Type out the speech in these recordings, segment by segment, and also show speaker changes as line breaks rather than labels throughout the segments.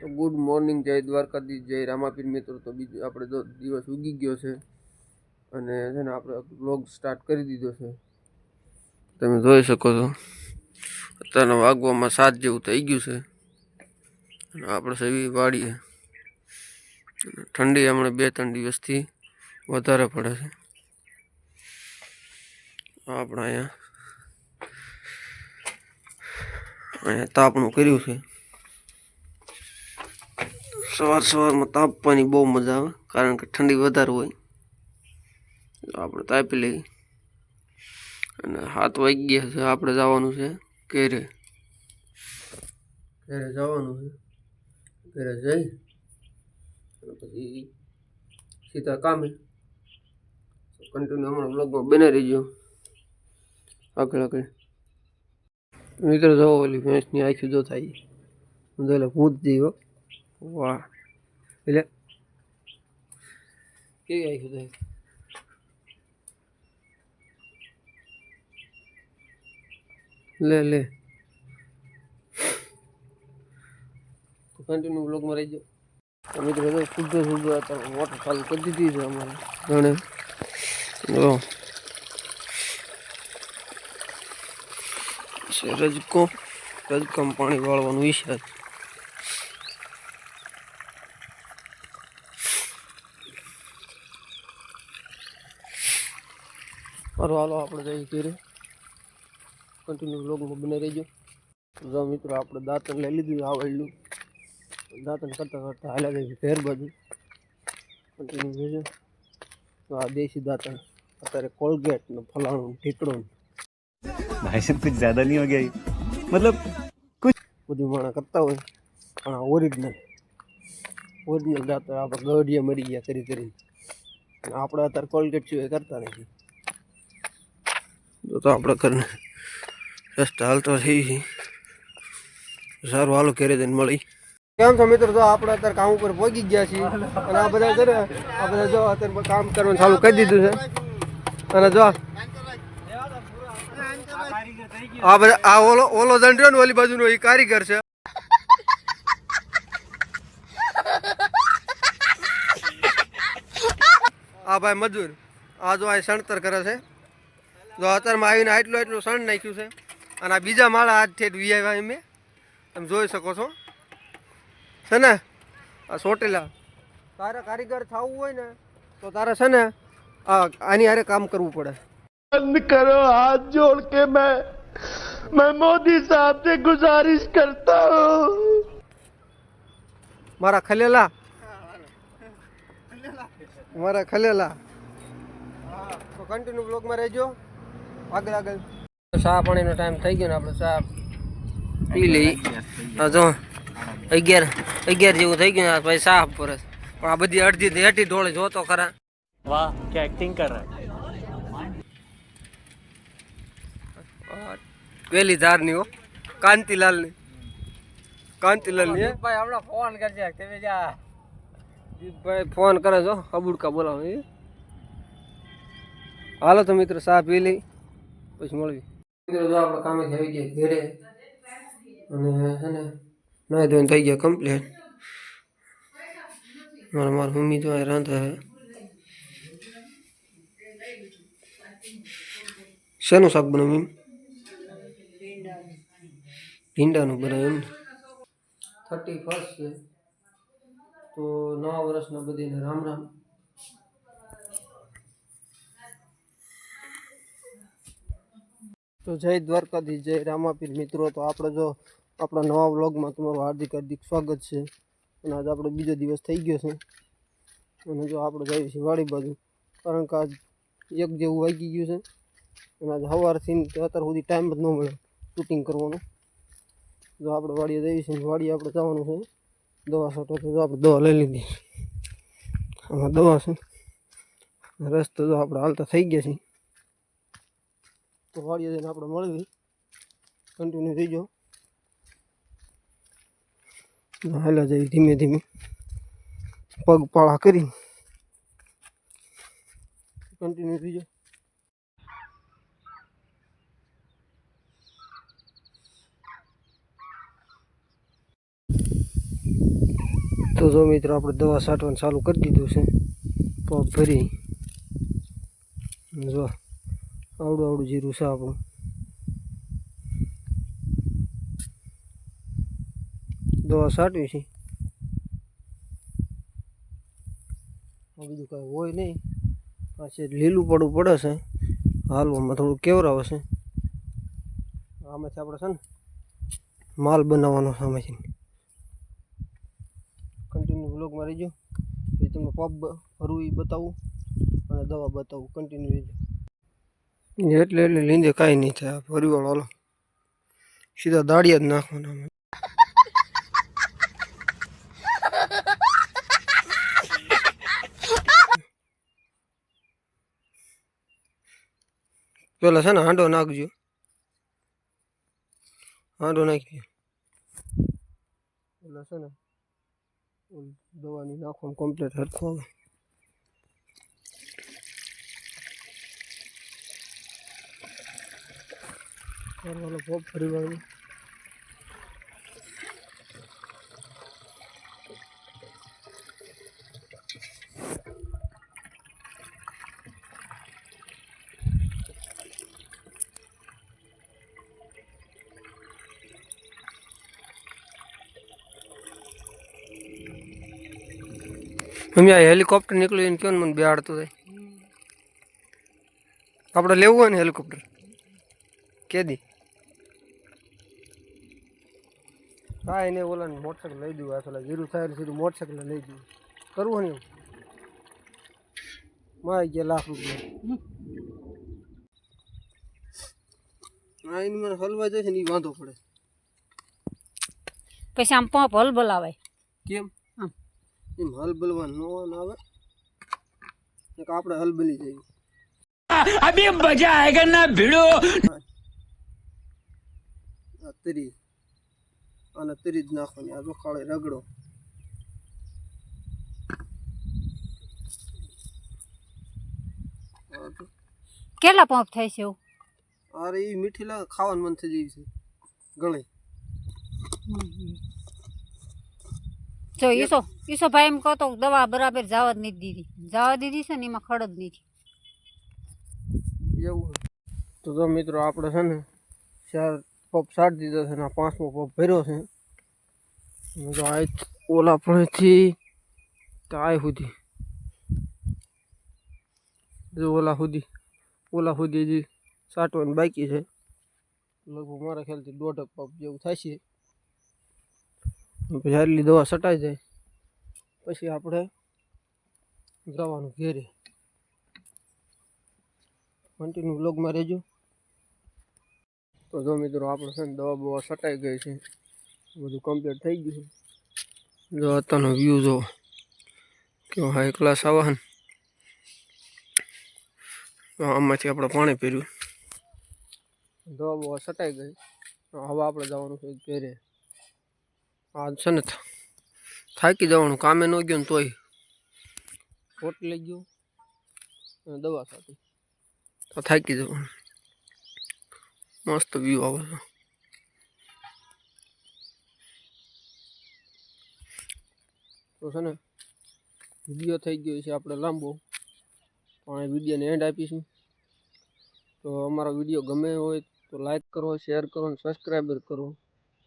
તો good morning, જય દ્વારકાધીશ, જય રામાપીર મિત્રો. તો બીજું આપણે તો દિવસ ઉગી ગયો છે અને છે ને આપણે બ્લોગ સ્ટાર્ટ કરી દીધો છે. તમે જોઈ શકો છો, અત્યારના વાગવામાં સાત જેવું થઈ ગયું છે. અને આપણે સેવી વાડીએ ઠંડી હમણાં બે ત્રણ દિવસથી વધારે પડે છે. આપણે અહીંયા અહીંયા તાપણું કર્યું છે. સવાર સવારમાં તાપવાની બહુ મજા આવે, કારણ કે ઠંડી વધારે હોય. આપણે તાપી લઈએ. અને હાથ વાગી ગયા છે, આપણે જવાનું છે કેરે કેરે જવાનું છે. કેરે જઈ પછી સીધા કામે. કન્ટિન્યુ હમણાં બ્લોગમાં બને રહીજો. આગળ આગળ. મિત્રો જો ઓલી ભેંસની આખી જો થાય. ભૂત જેવો વાહ. એટલે કેવી આવી થાય લે લે. કન્ટિન્યુ બ્લોગમાં રહેજો. તો બધા શુદ્ધ અત્યારે મોટર ચાલુ કરી દીધી છે અમારે. ઘણે રજકો રજકમ પાણી વાળવાનું વિશે ફરવાલો આપણે જઈએ ઘેરે. કન્ટિન્યુ બ્લોગમાં બને રહીજો. જો મિત્રો આપણે દાંતણ લઈ લીધું આવડલું દાંતણ કરતાં કરતાં હાલ્યા જઈએ ઘેર બાજુ. કન્ટિન્યુ જોજો. તો આ દેશી દાંતણ. અત્યારે કોલગેટનું ફલાણું ઢીકડું
ભાઈ સાહેબ કુછ જ્યાદા નહીં હો મતલબ કોઈ
બધું માણા કરતા હોય. પણ આ ઓરિજિનલ ઓરિજિનલ દાંતણ આપણે ગઢિયા મરી ગયા કરી કરીને. આપણે અત્યારે કોલગેટ સિવાય કરતા નથી. તો આપણે કરીને રસ્તા હાલતો થઈ સારું હાલો ઘેરે જઈને મળી. કેમ છો મિત્રો? તો આપણે અત્યારે કામ ઉપર પહોંચી ગયા છીએ. અને આ બધા છે ને, આ બધા જો અત્યારે કામ કરવાનું ચાલુ કરી દીધું છે. અને જો આ બધા આ ઓલો ઓલો દંડ ને ઓલી બાજુનો એ કારીગર છે. આ ભાઈ મજૂર. આ જો આ સણતર કરે છે. જો અત્યારમાં આવીને આટલું આટલું સણ નાખ્યું છે. અને આ બીજા માળા આજ ઠેઠ વીઆઈવાય મેં તમે જોઈ શકો છો. છે ને? આ સોટેલા. તારે કારીગર થવું હોય ને તો તારે છે ને આની હારે કામ કરવું પડે.
બંધ કરો હાથ જોડ કે મેં મેં મોદી સાહેબ ગુજારિશ કરતા. હું
મારા ખલેલા. મારા ખલેલા. તો કન્ટિન્યુ બ્લોગમાં રહેજો. આગળ આગળ. ચા પાણીનો ટાઈમ થઈ ગયો ને આપણે ચા પી લઈ જો. અગિયાર અગિયાર જેવું થઈ ગયું ને ભાઈ સાફ પર પણ આ બધી અડધી હેઠી ઢોળે જોતો ખરા.
વાહ કે એક્ટિંગ કર
વેલી ધારની હો. કાંતિલાલની. કાંતિલાલની
ભાઈ હમણાં ફોન કરજે. તમે જા.
ભાઈ ફોન કરે છો અબુડકા બોલાવો હાલો તો મિત્રો સાફ પી લઈ. પછી મળવી. મિત્રો આપણે કામેથી આવી ગયા ઘરે અને છે ને નાઈ ધોઈને થઈ ગયા કમ્પ્લીટ મારા મારા મમ્મી તો રાંધે છે શેનું શાક બનાવ્યું એમ? ભીંડાનું બનાવ્યું એમ થર્ટી ફર્સ્ટ છે. તો નવા વર્ષના બધીને રામ રામ. તો જય દ્વારકાધીશ, જય રામાપીર. મિત્રો, તો આપણે જો આપણા નવા વ્લોગમાં તમારું હાર્દિક હાર્દિક સ્વાગત છે. અને આજે આપણો બીજો દિવસ થઈ ગયો છે. અને જો આપણે જઈએ છીએ વાડી બાજુ, કારણ કે આજ એક જેવું વાગી ગયું છે. અને આજે સવારથી અત્યાર સુધી ટાઈમ જ ન મળે શૂટિંગ કરવાનો. જો આપણે વાડીએ જઈએ છીએ વાડીએ આપણે જવાનું છે. દવા સાટો તો જો આપણે દવા લઈ લીધી. આમાં દવા છે. રસ્તો જો આપણે હાલતા થઈ ગયા છીએ. તો વાળીએ જઈને આપણે મળવી. કન્ટિન્યુ જાઓ. હાલા જઈ ધીમે ધીમે. પગ પાળા કરી. કન્ટિન્યુ જાઓ. તો જો મિત્રો, આપણે દવા છાંટવાનું ચાલુ કરી દીધું છે. પગ ભરી. જો. આવડું આવડું જીરું છે આપણું. દવા છાંટવી છે. બીજું કાંઈ હોય નહીં. પાછી લીલું પડવું પડે છે. હાલવામાં થોડું કેવરાવે છે. આમાંથી આપણે છે ને માલ બનાવવાનો છે આમાંથી. કન્ટિન્યુ બ્લોગમાં રહીજો. એ તમને પબ ભરવું એ બતાવું અને દવા બતાવું. કન્ટિન્યુ રહીજો. એટલે એટલે લીંદે કાંઈ નહીં થાય પરિવાર હાલો. સીધા દાડિયા જ નાખવાના અમે. પેલા છે ને હાંડો નાખજો. હાંડો નાખી દો પેલા છે ને ઓલી દવાની નાખવાનું કમ્પ્લીટ હરખું આવે. કરવાનો પગ ફરી વાળું મમ્મી આ હેલિકોપ્ટર નીકળ્યું એને કેવું મને બેહાડતું થાય આપણે લેવું હોય ને હેલિકોપ્ટર? કેદી કાંઈ નહીં ઓલા મોટરસાઇકલ લઈ દઉં આ પેલા હીરુ સાહેબ સીધું મોટરસાઇકલ લઈ દઉં. કરવું ને માં ગયા લાખ રૂપિયા. હા એની મને હલવાઈ જાય છે ને એ વાંધો પડે.
પછી આમ પંપ હલ બોલાવાય.
કેમ? એમ હલ બોલવા ન આવે. આપણે હલ બની જઈએ.
અભી મજા આયેગા ના
ભીડો અત્રી અને તરી જ નાખવાની. આ જો રગડો.
કેટલા પંપ થાય છે
અરે એ મીઠી લાગે ખાવાનું મન થઈ જાય છે ગળે.
જો ઈસો ઈસો ભાઈ એમ કહો દવા બરાબર જવા જ નથી દીધી. જવા દીધી છે ને એમાં ખડ જ નથી.
એવું. તો તો મિત્રો આપણે છે ને ચાર પપ સાટ દીધો છે ને પાંચમો પપ ભર્યો છે. અને આ ઓલા પણથી તો આ સુધી. જો ઓલા સુધી ઓલા સુધી હજી સાટવાની બાકી છે. લગભગ મારા ખ્યાલથી દોઢ પપ જેવું થાય છે. પછી આટલી દવા સટાઈ જાય. પછી આપણે જવાનું ઘેરે. કન્ટિન્યુ બ્લોગમાં રહેજો. તો જો મિત્રો આપણે છે ને દવા બવા સટાઈ ગઈ છે. બધું કમ્પ્લીટ થઈ ગયું છે. જો અત્યારનો વ્યૂ જો કેવો હાઈ ક્લાસ આવા ને. આમાંથી આપણે પાણી પીર્યું દવા બવા સટાઈ ગઈ. હવે આપણે જવાનું છે ઘેરે. આ છે ને થાકી જવાનું, કામે ન ગયો ને તોય. પોટ લઈ ગયું અને દવા સાથે તો થાકી જવાનું. મસ્ત વ્યૂ આવે છે તો છે ને વીડિયો થઈ ગયો છે આપણે લાંબો. પણ વિડીયોને એન્ડ આપીશું. તો અમારો વીડિયો ગમે હોય તો લાઈક કરો શેર કરો અને સબસ્ક્રાઈબર કરો.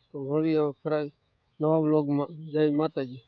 તો મળીએ હવે ફરાય નવા બ્લોગમાં જય માતાજી.